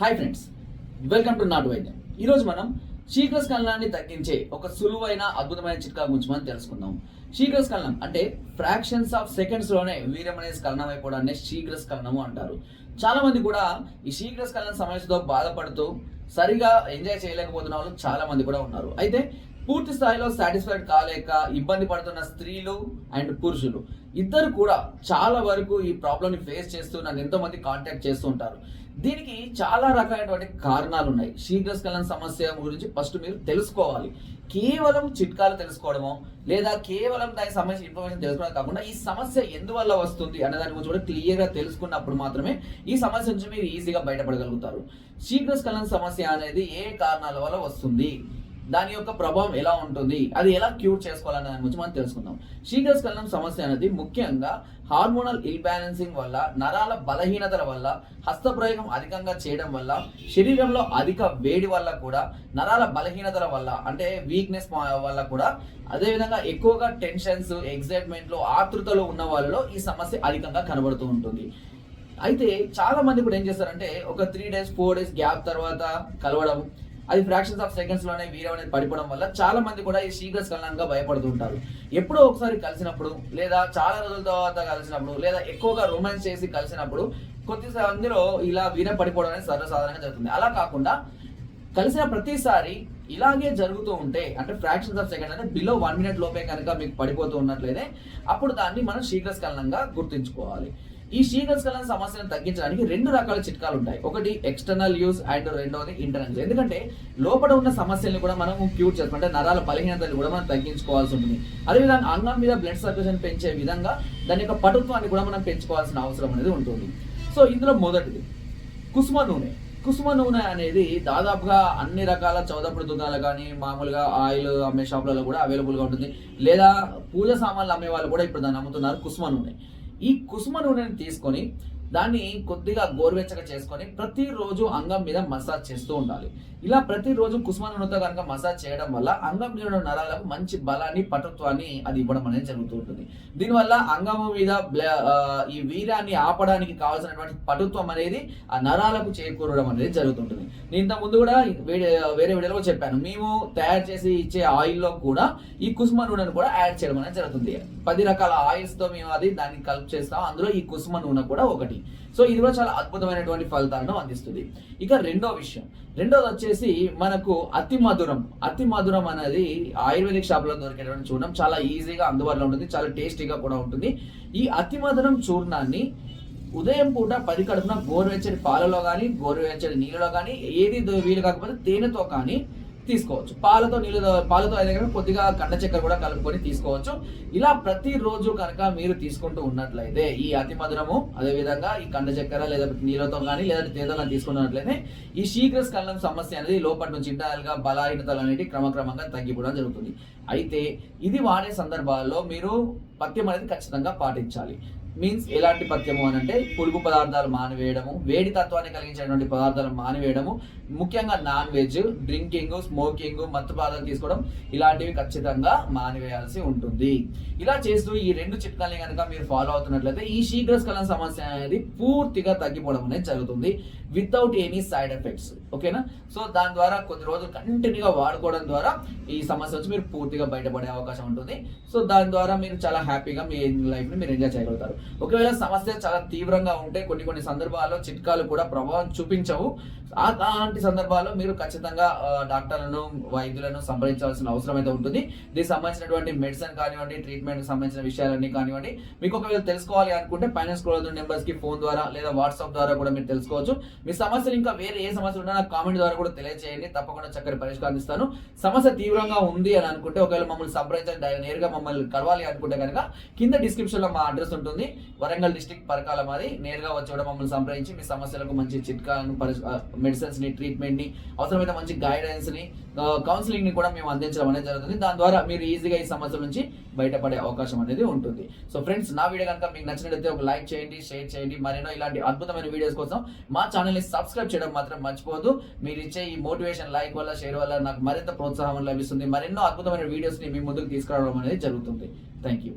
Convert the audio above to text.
Hi friends welcome to నాటు వైద్యం ఈరోజు మనం శీఘ్రస్ఖలనాన్ని తగ్గించే ఒక సులువైన అద్భుతమైన చిట్కా గురించి మనం తెలుసుకుందాం. శీఘ్రస్ఖలనం అంటే ఫ్రాక్షన్స్ ఆఫ్ సెకండ్స్లోనే లోనే అనేది స్ఖలనం అయిపోవడాన్ని శీఘ్రస్ఖలనము అంటారు. చాలామంది కూడా ఈ శీఘ్రస్ఖలన సమస్యతో బాధపడుతూ సరిగా ఎంజాయ్ చేయలేకపోతున్న వాళ్ళు చాలామంది కూడా ఉన్నారు. అయితే పూర్తి స్థాయిలో సాటిస్ఫైడ్ కాలేక ఇబ్బంది పడుతున్న స్త్రీలు అండ్ పురుషులు ఇద్దరు కూడా చాలా వరకు ఈ ప్రాబ్లమ్ని ఫేస్ చేస్తూ నన్ను ఎంతోమంది కాంటాక్ట్ చేస్తూ ఉంటారు. దీనికి చాలా రకాలైనటువంటి కారణాలు ఉన్నాయి శీఘ్రస్కలన సమస్య గురించి ఫస్ట్ మీరు తెలుసుకోవాలి. కేవలం చిట్కాలు తెలుసుకోవడమో లేదా కేవలం దాని సమస్య ఇన్ఫర్మేషన్ తెలుసుకోవడం కాకుండా ఈ సమస్య ఎందువల్ల వస్తుంది అనే దాని గురించి కూడా క్లియర్గా తెలుసుకున్నప్పుడు మాత్రమే ఈ సమస్య నుంచి మీరు ఈజీగా బయటపడగలుగుతారు. శీఘ్రస్కలన సమస్య అనేది ఏ కారణాల వల్ల వస్తుంది? దాని యొక్క ప్రభావం ఎలా ఉంటుంది? అది ఎలా క్యూర్ చేసుకోవాలనే దాని గురించి మనం తెలుసుకుందాం. శీఘ్రస్ఖలనం సమస్య అనేది ముఖ్యంగా హార్మోనల్ ఇల్బ్యాలెన్సింగ్ వల్ల నరాల బలహీనతల వల్ల హస్తప్రయోగం అధికంగా చేయడం వల్ల శరీరంలో అధిక వేడి వల్ల కూడా నరాల బలహీనతల వల్ల అంటే వీక్నెస్ వల్ల కూడా అదేవిధంగా ఎక్కువగా టెన్షన్స్ ఎగ్జైట్మెంట్లు ఆతృతలు ఉన్న వాళ్ళలో ఈ సమస్య అధికంగా కనబడుతూ ఉంటుంది. అయితే చాలా మంది ఇప్పుడు ఏం చేస్తారంటే ఒక three days four days gap తర్వాత కలవడం అది ఫ్రాక్షన్స్ ఆఫ్ సెకండ్స్లోనే వీరం అనేది పడిపోవడం వల్ల చాలా మంది కూడా ఈ శీఘ్ర స్ఖలనంగా భయపడుతూ ఉంటారు ఎప్పుడో ఒకసారి కలిసినప్పుడు లేదా చాలా రోజుల తర్వాత కలిసినప్పుడు లేదా ఎక్కువగా రొమాన్స్ చేసి కలిసినప్పుడు కొద్ది అందులో ఇలా వీరం పడిపోవడం అనేది సర్వసాధారణంగా జరుగుతుంది. అలా కాకుండా కలిసిన ప్రతిసారి ఇలాగే జరుగుతూ ఉంటే అంటే ఫ్రాక్షన్స్ ఆఫ్ సెకండ్ అంటే బిలో వన్ మినిట్ లోపే కనుక మీకు పడిపోతూ ఉన్నట్లయితే అప్పుడు దాన్ని మనం శీఘ్రస్ఖలనంగా గుర్తుంచుకోవాలి. ఈ శీఘ్రస్ఖలన సమస్యను తగ్గించడానికి రెండు రకాల చిట్కాలు ఉంటాయి. ఒకటి ఎక్స్టర్నల్ యూస్ అండ్ రెండోది ఇంటర్నల్ ఎందుకంటే లోపల ఉన్న సమస్యల్ని కూడా మనం క్యూర్ చేస్తాం అంటే నరాల బలహీనతని కూడా మనం తగ్గించుకోవాల్సి ఉంటుంది. అదేవిధంగా అంగం మీద బ్లడ్ సర్క్యులేషన్ పెంచే విధంగా దాని యొక్క పటుత్వాన్ని కూడా మనం పెంచుకోవాల్సిన అవసరం అనేది ఉంటుంది. సో ఇందులో మొదటిది కుసుమ నూనె. కుసుమ నూనె అనేది దాదాపుగా అన్ని రకాల చౌదప్పుడు దుకాణాలు కానీ మామూలుగా ఆయిల్ అమ్మే షాపులలో కూడా అవైలబుల్గా ఉంటుంది. లేదా పూజ సామాన్లు అమ్మే వాళ్ళు కూడా ఇప్పుడు దాన్ని అమ్ముతున్నారు కుసుమ నూనె. ఈ కుసుమ నూనెని తీసుకొని దాన్ని కొద్దిగా గోరువెచ్చగా చేసుకొని ప్రతిరోజు అంగం మీద మసాజ్ చేస్తూ ఉండాలి. ఇలా ప్రతిరోజు కుసుమ నూనెతో కనుక మసాజ్ చేయడం వల్ల అంగం మీద నరాలకు మంచి బలాన్ని పటుత్వాన్ని అది ఇవ్వడం అనేది జరుగుతూ ఉంటుంది. దీనివల్ల అంగము మీద బ్ల- ఈ వీర్యాన్ని ఆపడానికి కావాల్సినటువంటి పటుత్వం అనేది ఆ నరాలకు చేకూరడం అనేది జరుగుతుంటుంది నేను ఇంత ముందు కూడా వేరే వేరే వీడియోలో చెప్పాను. మేము తయారు చేసి ఇచ్చే ఆయిల్లో కూడా ఈ కుసుమ నూనెను కూడా యాడ్ చేయడం అనేది జరుగుతుంది. పది రకాల ఆయిల్స్తో మేము అది దాన్ని కలుపు చేస్తాం. అందులో ఈ కుసుమ నూనె కూడా ఒకటి. సో ఇది కూడా చాలా అద్భుతమైనటువంటి ఫలితాలను అందిస్తుంది. ఇక రెండో విషయం. రెండోది వచ్చేసి మనకు అతి మధురం. అతి మధురం అనేది ఆయుర్వేదిక్ షాపులో దొరికేటువంటి చూడడం చాలా ఈజీగా అందుబాటులో ఉంటుంది. చాలా టేస్టీగా కూడా ఉంటుంది. ఈ అతి మధురం చూర్ణాన్ని ఉదయం పూట పది కడుపున గోరువెచ్చని పాలలో కానీ గోరువెచ్చని నీళ్ళలో కానీ ఏది వీలు కాకపోతే తేనెతో కానీ తీసుకోవచ్చు. పాలతో నీళ్ళతో పాలతో అయితే కనుక కొద్దిగా కండ చక్కెర కూడా కలుపుకొని తీసుకోవచ్చు. ఇలా ప్రతిరోజు కనుక మీరు తీసుకుంటూ ఉన్నట్లయితే ఈ అతి మధురము అదేవిధంగా ఈ కండ చక్కెర లేదా నీళ్ళతో కానీ లేదా తేదలను తీసుకున్నట్లయితే ఈ శీఘ్ర స్ఖలనం సమస్య అనేది లోపల నుంచి ఇంటర్నల్గా బలహీనతలు అనేవి క్రమక్రమంగా తగ్గిపోవడం జరుగుతుంది. అయితే ఇది వాడే సందర్భాల్లో మీరు పథ్యం అనేది ఖచ్చితంగా పాటించాలి. మీన్స్ ఎలాంటి పథ్యము అని అంటే పులుపు పదార్థాలు మానివేయడము వేడి తత్వాన్ని కలిగించేటువంటి పదార్థాలు మానివేయడము ముఖ్యంగా నాన్ వెజ్ డ్రింకింగ్ స్మోకింగ్ మత్తు పదార్థాలు తీసుకోవడం ఇలాంటివి ఖచ్చితంగా మానివేయాల్సి ఉంటుంది. ఇలా చేస్తూ ఈ రెండు చిట్కాలని కనుక మీరు ఫాలో అవుతున్నట్లయితే ఈ శీఘ్రస్ఖలన సమస్య అనేది పూర్తిగా తగ్గిపోవడం అనేది జరుగుతుంది వితౌట్ ఎనీ సైడ్ ఎఫెక్ట్స్ ఓకేనా సో దాని ద్వారా కొద్ది రోజులు కంటిన్యూగా వాడుకోవడం ద్వారా ఈ సమస్య వచ్చి మీరు పూర్తిగా బయటపడే అవకాశం ఉంటుంది. సో దాని ద్వారా మీరు చాలా హ్యాపీగా మీ లైఫ్ని మీరు ఎంజాయ్ చేయగలుగుతారు. ఒకవేళ సమస్య చాలా తీవ్రంగా ఉంటే కొన్ని కొన్ని సందర్భాల్లో చిట్కాలు కూడా ప్రభావం చూపించవు. అలాంటి సందర్భాల్లో మీరు ఖచ్చితంగా డాక్టర్లను వైద్యులను సంప్రదించాల్సిన అవసరం అయితే ఉంటుంది. దీనికి సంబంధించినటువంటి మెడిసిన్ కానివ్వండి ట్రీట్మెంట్ సంబంధించిన విషయాలన్నీ కానివ్వండి మీకు ఒకవేళ తెలుసుకోవాలి అనుకుంటే ఫైనాన్స్ కూడా నెంబర్స్కి ఫోన్ ద్వారా లేదా వాట్సాప్ ద్వారా కూడా మీరు తెలుసుకోవచ్చు. మీ సమస్యలు ఇంకా వేరే ఏ సమస్యలు ఉన్నా నాకు కామెంట్ ద్వారా కూడా తెలియజేయండి తప్పకుండా చక్కటి పరిష్కారం ఇస్తాను. సమస్య తీవ్రంగా ఉంది అని అనుకుంటే ఒకవేళ మమ్మల్ని సంప్రదించండి డై- నేరుగా మమ్మల్ని కలవాలి అనుకుంటే కనుక కింద డిస్క్రిప్షన్లో మా అడ్రస్ ఉంటుంది. వరంగల్ డిస్టిక్ పరకాల మాది. నేరుగా వచ్చి కూడా మమ్మల్ని సంప్రదించి మీ సమస్యలకు మంచి చిట్కాలను పరిష్కారం ని ట్రీట్మెంట్ని మంచి గైడెన్స్ని కౌన్సిలింగ్ని కూడా మేము అందించడం అనేది జరుగుతుంది. దాని ద్వారా మీరు ఈజీగా ఈ సమస్య నుంచి బయటపడే అవకాశం అనేది ఉంటుంది. సో ఫ్రెండ్స్ నా వీడియో కనుక మీకు నచ్చినట్లయితే ఒక లైక్ చేయండి షేర్ చేయండి. మరెన్నో ఇలాంటి అద్భుతమైన వీడియోస్ కోసం మా ఛానల్ని సబ్స్క్రైబ్ చేయడం మాత్రం మర్చిపోదు మీరు ఇచ్చే ఈ మోటివేషన్ లైక్ వల్ల షేర్ వల్ల నాకు మరింత ప్రోత్సాహం లభిస్తుంది. మరెన్నో అద్భుతమైన వీడియోస్ని మీ ముందుకు తీసుకురావడం అనేది జరుగుతుంది. Thank you